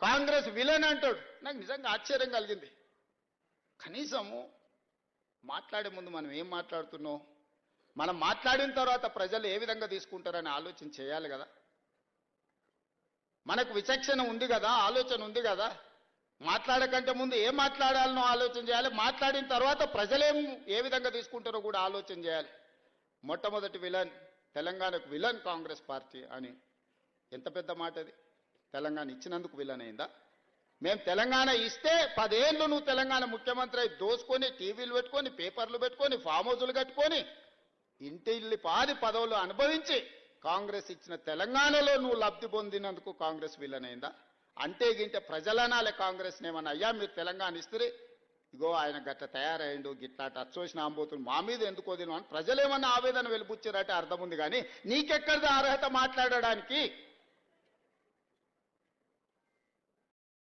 Congress villain అంటాడు. నాకు నిజంగా ఆశ్చర్యం కలిగింది. కనీసము మాట్లాడే ముందు మనం ఏం మాట్లాడుతున్నాం? మనం మాట్లాడిన తర్వాత ప్రజలు ఏ విధంగా తీసుకుంటారని ఆలోచన చేయాలి కదా. మనకు విచక్షణ ఉంది కదా ఆలోచన ఉంది కదా. మాట్లాడకంటే ముందు ఏం మాట్లాడాలనో ఆలోచన చేయాలి. మాట్లాడిన తర్వాత ప్రజలేం ఏ విధంగా తీసుకుంటారో కూడా ఆలోచన చేయాలి. మొట్టమొదటి విలన్ తెలంగాణకు విలన్ కాంగ్రెస్ పార్టీ అని. ఎంత పెద్ద మాట అది? తెలంగాణ ఇచ్చినందుకు విలనైందా మేము తెలంగాణ ఇస్తే పదేళ్ళు నువ్వు తెలంగాణ ముఖ్యమంత్రి అయి దోసుకొని టీవీలు పెట్టుకొని పేపర్లు పెట్టుకొని ఫామ్ హౌజులు కట్టుకొని ఇంటిల్లి పాది పదవులు అనుభవించి కాంగ్రెస్ ఇచ్చిన తెలంగాణలో నువ్వు లబ్ధి పొందినందుకు కాంగ్రెస్ విలనైందా అంటే గింటే ప్రజలనాలే కాంగ్రెస్ ఏమన్నా అయ్యా మీరు తెలంగాణ ఇస్తే ఇగో ఆయన గట్ట తయారయ్యండు గిట్లా టచ్ వచ్చిన ఆంబోతులు మా మీద ఎందుకు వదిన అని ప్రజలేమన్నా ఆవేదన వెలిపుచ్చారంటే అర్థం ఉంది కానీ నీకెక్కడిది అర్హత మాట్లాడడానికి?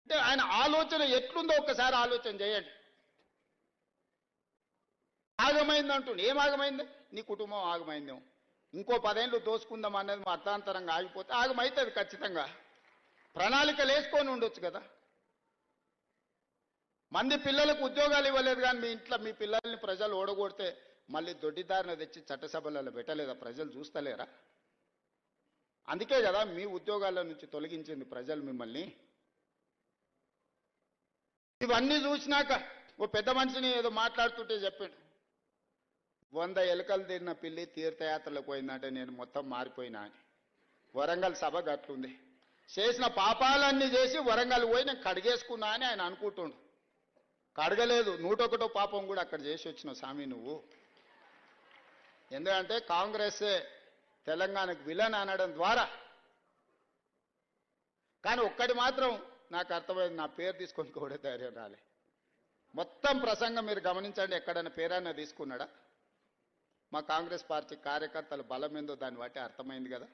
అంటే ఆయన ఆలోచన ఎట్లుందో ఒక్కసారి ఆలోచన చేయండి. ఆగమైంది అంటుండు. ఏం ఆగమైంది? నీ కుటుంబం ఆగమైందేమో ఇంకో పదేళ్ళు దోసుకుందాం అనేది మా అర్థాంతరంగా ఆగిపోతే ఆగమైతుంది ఖచ్చితంగా. ప్రణాళికలు వేసుకొని ఉండొచ్చు కదా. మంది పిల్లలకు ఉద్యోగాలు ఇవ్వలేదు కానీ మీ ఇంట్లో మీ పిల్లల్ని ప్రజలు ఓడగొడితే మళ్ళీ దొడ్డిదారిన తెచ్చి చట్టసభలలో పెట్టలేదా? ప్రజలు చూస్తలేరా? అందుకే కదా మీ ఉద్యోగాల నుంచి తొలగించింది ప్రజలు మిమ్మల్ని. ఇవన్నీ చూసినాక ఓ పెద్ద మనిషిని ఏదో మాట్లాడుతుంటే చెప్పాడు. వంద ఎలుకలు తిన్న పిల్లి తీర్థయాత్రలకు పోయిందంటే నేను మొత్తం మారిపోయినా అని. వరంగల్ సభ గట్లుంది. చేసిన పాపాలన్నీ చేసి వరంగల్ పోయి నేను కడిగేసుకున్నా అని ఆయన అనుకుంటుండు. కడగలేదు. నూటొకటో పాపం కూడా అక్కడ చేసి వచ్చిన స్వామి నువ్వు. ఎందుకంటే కాంగ్రెస్ తెలంగాణకు విలన్ అనడం ద్వారా. కానీ ఒక్కటి మాత్రం నాకు అర్థమైంది నా పేరు తీసుకొని కూడా ధైర్యం రాలే. మొత్తం ప్రసంగం మీరు గమనించండి ఎక్కడైనా పేరైనా తీసుకున్నాడా? మా కాంగ్రెస్ పార్టీ కార్యకర్తల బలం ఏందో దాన్ని బట్టి అర్థమైంది కదా.